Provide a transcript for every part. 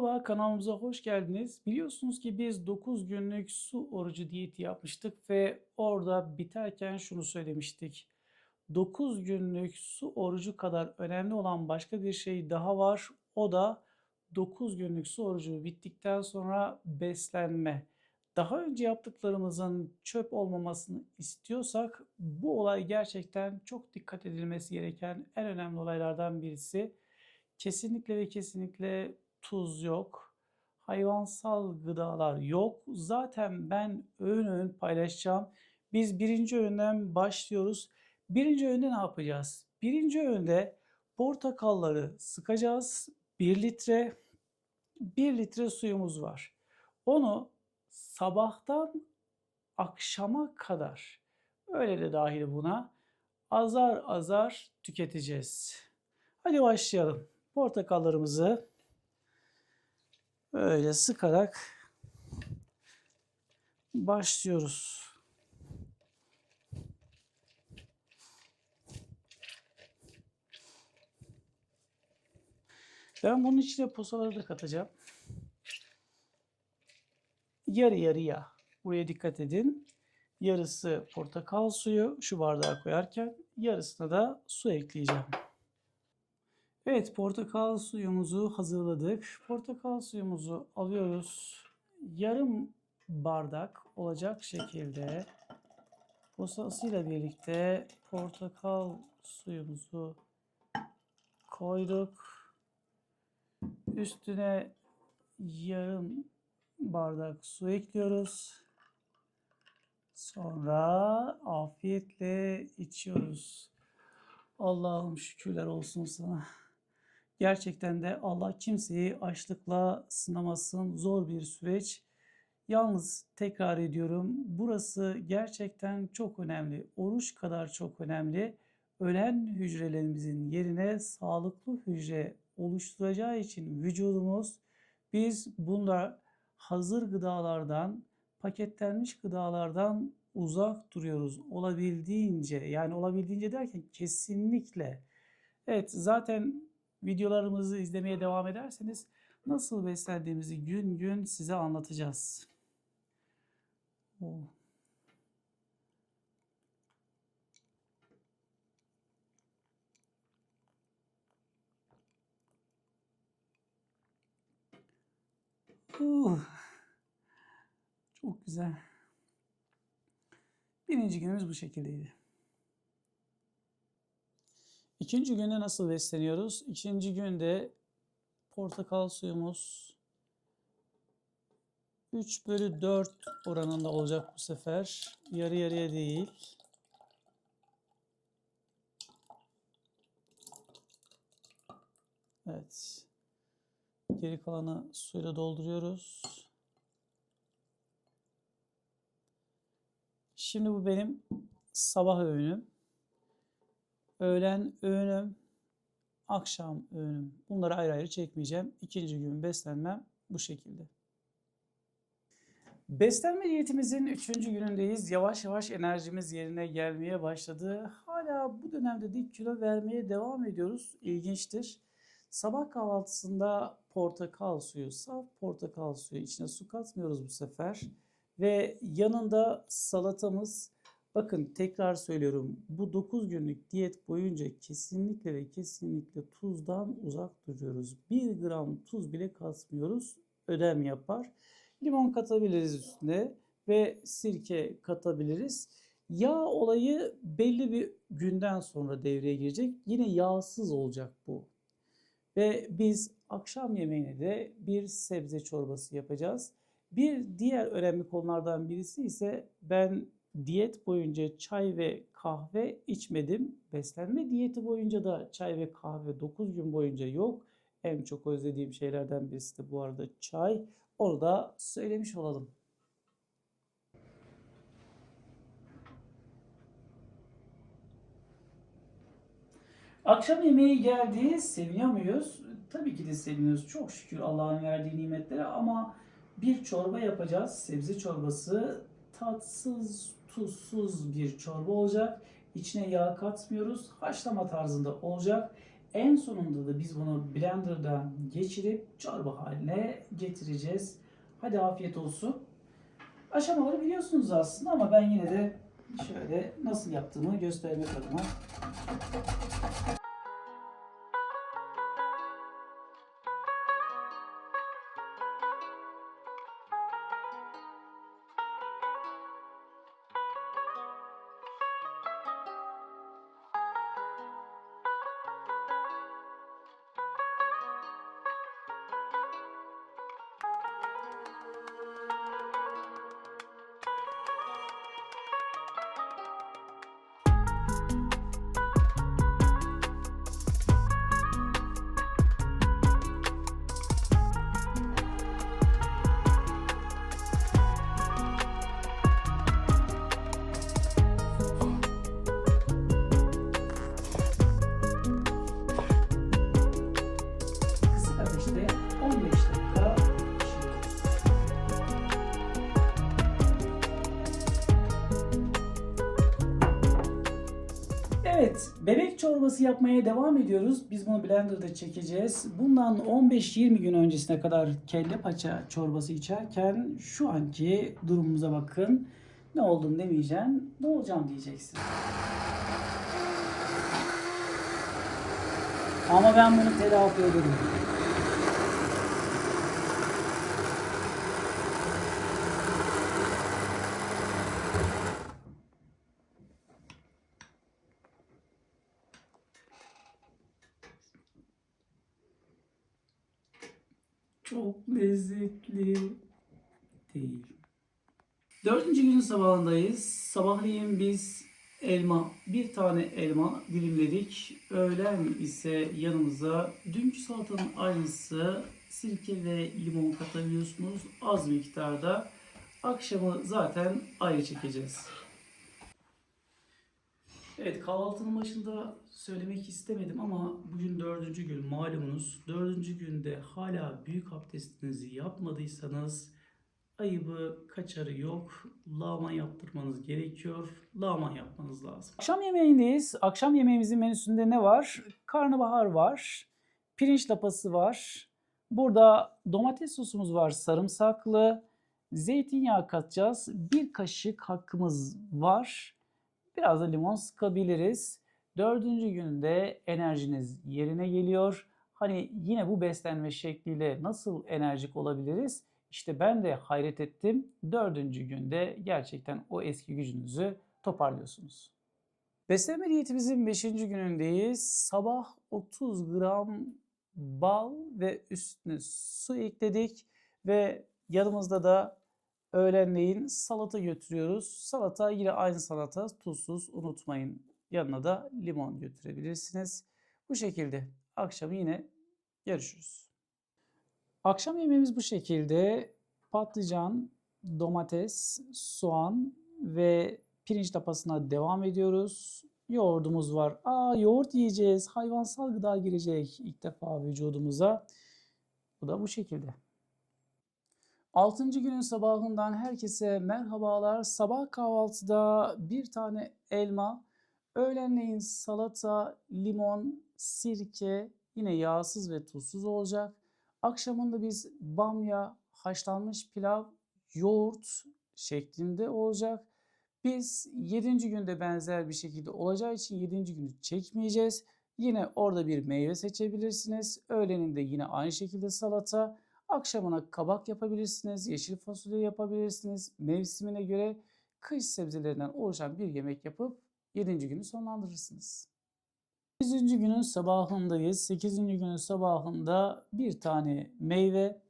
Merhaba kanalımıza hoş geldiniz. Biliyorsunuz ki biz 9 günlük su orucu diyeti yapmıştık ve orada biterken şunu söylemiştik. 9 günlük su orucu kadar önemli olan başka bir şey daha var. O da 9 günlük su orucu bittikten sonra beslenme. Daha önce yaptıklarımızın çöp olmamasını istiyorsak bu olay gerçekten çok dikkat edilmesi gereken en önemli olaylardan birisi. Kesinlikle ve kesinlikle tuz yok. Hayvansal gıdalar yok. Zaten ben öğün öğün paylaşacağım. Biz birinci öğünden başlıyoruz. Birinci öğünde ne yapacağız? Birinci öğünde portakalları sıkacağız. 1 litre 1 litre suyumuz var. Onu sabahtan akşama kadar öyle de dahil buna azar azar tüketeceğiz. Hadi başlayalım. Portakallarımızı böyle sıkarak başlıyoruz. Ben bunun içine posaları da katacağım. Yarı yarıya. Buraya dikkat edin. Yarısı portakal suyu şu bardağa koyarken yarısına da su ekleyeceğim. Evet, portakal suyumuzu hazırladık. Portakal suyumuzu alıyoruz. Yarım bardak olacak şekilde posasıyla birlikte portakal suyumuzu koyduk. Üstüne yarım bardak su ekliyoruz. Sonra afiyetle içiyoruz. Allah'ım şükürler olsun sana. Gerçekten de Allah kimseyi açlıkla sınamasın. Zor bir süreç. Yalnız tekrar ediyorum burası gerçekten çok önemli. Oruç kadar çok önemli. Ölen hücrelerimizin yerine sağlıklı hücre oluşturacağı için vücudumuz biz bunda hazır gıdalardan, paketlenmiş gıdalardan uzak duruyoruz olabildiğince. Yani olabildiğince derken kesinlikle. Evet zaten videolarımızı izlemeye devam ederseniz nasıl beslendiğimizi gün gün size anlatacağız. Oh. Çok güzel. Birinci günümüz bu şekildeydi. İkinci günde nasıl besleniyoruz? İkinci günde portakal suyumuz 3 bölü 4 oranında olacak bu sefer. Yarı yarıya değil. Evet. Geri kalanı suyla dolduruyoruz. Şimdi bu benim sabah öğünüm. Öğlen öğünüm, akşam öğünüm. Bunları ayrı ayrı çekmeyeceğim. İkinci gün beslenmem bu şekilde. Beslenme diyetimizin üçüncü günündeyiz. Yavaş yavaş enerjimiz yerine gelmeye başladı. Hala bu dönemde dik kilo vermeye devam ediyoruz. İlginçtir. Sabah kahvaltısında portakal suyu, saf portakal suyu içine su katmıyoruz bu sefer. Ve yanında salatamız, bakın tekrar söylüyorum bu 9 günlük diyet boyunca kesinlikle ve kesinlikle tuzdan uzak duruyoruz. 1 gram tuz bile katmıyoruz, ödem yapar. Limon katabiliriz üstüne ve sirke katabiliriz. Yağ olayı belli bir günden sonra devreye girecek. Yine yağsız olacak bu. Ve biz akşam yemeğine de bir sebze çorbası yapacağız. Bir diğer önemli konulardan birisi ise ben diyet boyunca çay ve kahve içmedim. Beslenme diyeti boyunca da çay ve kahve 9 gün boyunca yok. En çok özlediğim şeylerden birisi de bu arada çay. Onu da söylemiş olalım. Akşam yemeği geldi. Seviniyor muyuz? Tabii ki de seviniyoruz. Çok şükür Allah'ın verdiği nimetlere ama bir çorba yapacağız. Sebze çorbası tatsız, tuzsuz bir çorba olacak. İçine yağ katmıyoruz. Haşlama tarzında olacak. En sonunda da biz bunu blenderdan geçirip çorba haline getireceğiz. Hadi afiyet olsun. Aşamaları biliyorsunuz aslında ama ben yine de şöyle nasıl yaptığımı göstermek adına Evet, bebek çorbası yapmaya devam ediyoruz. Biz bunu blenderda çekeceğiz. Bundan 15-20 gün öncesine kadar kelle paça çorbası içerken şu anki durumumuza bakın. Ne oldum demeyeceksin, ne olacağım diyeceksin. Ama ben bunu telafi ederim. Çok lezzetli değil. Dördüncü günün sabahındayız. Sabahleyin biz elma, bir tane elma dilimledik. Öğlen ise yanımıza dünkü salatanın aynısı sirke ve limon katabiliyorsunuz az miktarda. Akşamı zaten ayrı çekeceğiz. Evet kahvaltının başında söylemek istemedim ama bugün dördüncü gün malumunuz. Dördüncü günde hala büyük abdestinizi yapmadıysanız ayıbı kaçarı yok. Lağman yaptırmanız gerekiyor. Lağman yapmanız lazım. Akşam yemeğindeyiz. Akşam yemeğimizin menüsünde ne var? Karnabahar var. Pirinç lapası var. Burada domates sosumuz var sarımsaklı. Zeytinyağı katacağız. Bir kaşık hakkımız var. Biraz da limon sıkabiliriz. Dördüncü günde enerjiniz yerine geliyor. Hani yine bu beslenme şekliyle nasıl enerjik olabiliriz? İşte ben de hayret ettim. Dördüncü günde gerçekten o eski gücünüzü toparlıyorsunuz. Beslenme diyetimizin 5. günündeyiz. Sabah 30 gram bal ve üstüne su ekledik ve yanımızda da öğlenleyin salata götürüyoruz. Salata yine aynı salata tuzsuz unutmayın. Yanına da limon götürebilirsiniz. Bu şekilde akşam yine görüşürüz. Akşam yemeğimiz bu şekilde. Patlıcan, domates, soğan ve pirinç lapasına devam ediyoruz. Yoğurdumuz var. Aa yoğurt yiyeceğiz. Hayvansal gıda girecek ilk defa vücudumuza. Bu da bu şekilde. Altıncı günün sabahından herkese merhabalar. Sabah kahvaltıda bir tane elma, öğlenleyin salata, limon, sirke, yine yağsız ve tuzsuz olacak. Akşamında biz bamya, haşlanmış pilav, yoğurt şeklinde olacak. Biz 7. günde benzer bir şekilde olacağı için 7. günü çekmeyeceğiz. Yine orada bir meyve seçebilirsiniz. Öğleninde yine aynı şekilde salata. Akşamına kabak yapabilirsiniz, yeşil fasulye yapabilirsiniz. Mevsimine göre kış sebzelerinden oluşan bir yemek yapıp 7. günü sonlandırırsınız. 8. günün sabahındayız. 8. günün sabahında bir tane meyve.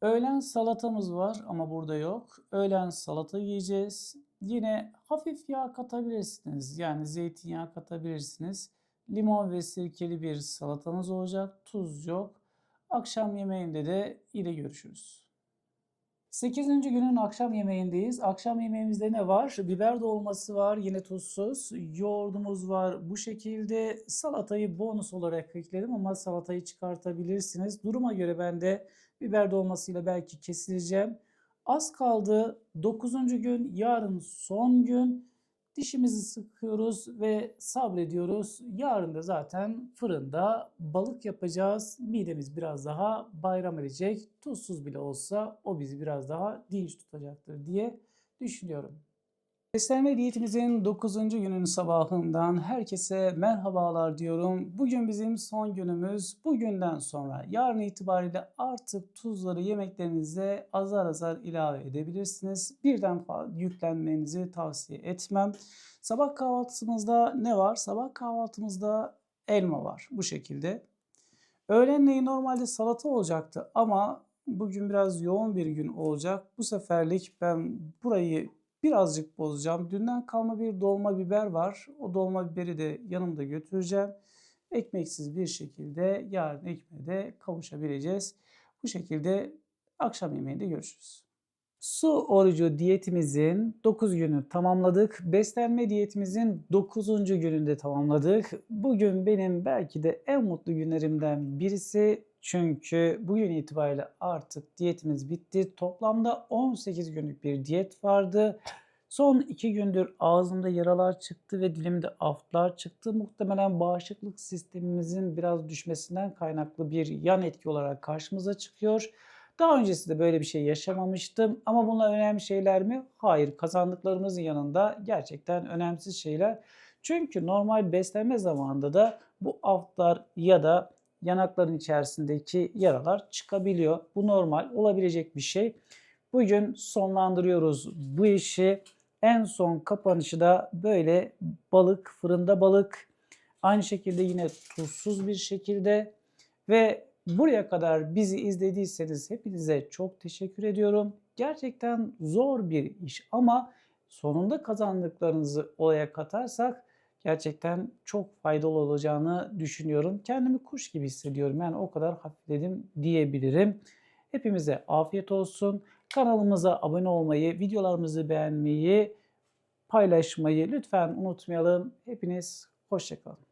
Öğlen salatamız var ama burada yok. Öğlen salata yiyeceğiz. Yine hafif yağ katabilirsiniz. Yani zeytinyağı katabilirsiniz. Limon ve sirkeli bir salatanız olacak. Tuz yok. Akşam yemeğinde de yine görüşürüz. 8. günün akşam yemeğindeyiz. Akşam yemeğimizde ne var? Biber dolması var, yine tuzsuz. Yoğurdumuz var bu şekilde. Salatayı bonus olarak ekledim ama salatayı çıkartabilirsiniz. Duruma göre ben de biber dolmasıyla belki kesileceğim. Az kaldı. 9. gün, yarın son gün. Dişimizi sıkıyoruz ve sabrediyoruz. Yarın da zaten fırında balık yapacağız. Midemiz biraz daha bayram edecek. Tuzsuz bile olsa o bizi biraz daha dinç tutacaktır diye düşünüyorum. Beslenme diyetimizin 9. günün sabahından herkese merhabalar diyorum. Bugün bizim son günümüz. Bugünden sonra yarın itibariyle artık tuzları yemeklerinize azar azar ilave edebilirsiniz. Birden fazla yüklenmenizi tavsiye etmem. Sabah kahvaltımızda ne var? Sabah kahvaltımızda elma var bu şekilde. Öğlenleyin normalde salata olacaktı ama bugün biraz yoğun bir gün olacak. Bu seferlik ben burayı birazcık bozacağım. Dünden kalma bir dolma biber var. O dolma biberi de yanımda götüreceğim. Ekmeksiz bir şekilde yarın ekmeğe de kavuşabileceğiz. Bu şekilde akşam yemeğinde görüşürüz. Su orucu diyetimizin 9 günü tamamladık. Beslenme diyetimizin 9. gününde tamamladık. Bugün benim belki de en mutlu günlerimden birisi. Çünkü bugün itibariyle artık diyetimiz bitti. Toplamda 18 günlük bir diyet vardı. Son 2 gündür ağzımda yaralar çıktı ve dilimde aftlar çıktı. Muhtemelen bağışıklık sistemimizin biraz düşmesinden kaynaklı bir yan etki olarak karşımıza çıkıyor. Daha öncesinde böyle bir şey yaşamamıştım ama bunlar önemli şeyler mi? Hayır. Kazandıklarımızın yanında gerçekten önemsiz şeyler. Çünkü normal beslenme zamanında da bu aftlar ya da yanakların içerisindeki yaralar çıkabiliyor. Bu normal olabilecek bir şey. Bugün sonlandırıyoruz bu işi. En son kapanışı da böyle balık, fırında balık. Aynı şekilde yine tuzsuz bir şekilde ve buraya kadar bizi izlediyseniz hepinize çok teşekkür ediyorum. Gerçekten zor bir iş ama sonunda kazandıklarınızı olaya katarsak gerçekten çok faydalı olacağını düşünüyorum. Kendimi kuş gibi hissediyorum. Yani o kadar hafifledim diyebilirim. Hepimize afiyet olsun. Kanalımıza abone olmayı, videolarımızı beğenmeyi, paylaşmayı lütfen unutmayalım. Hepiniz hoşçakalın.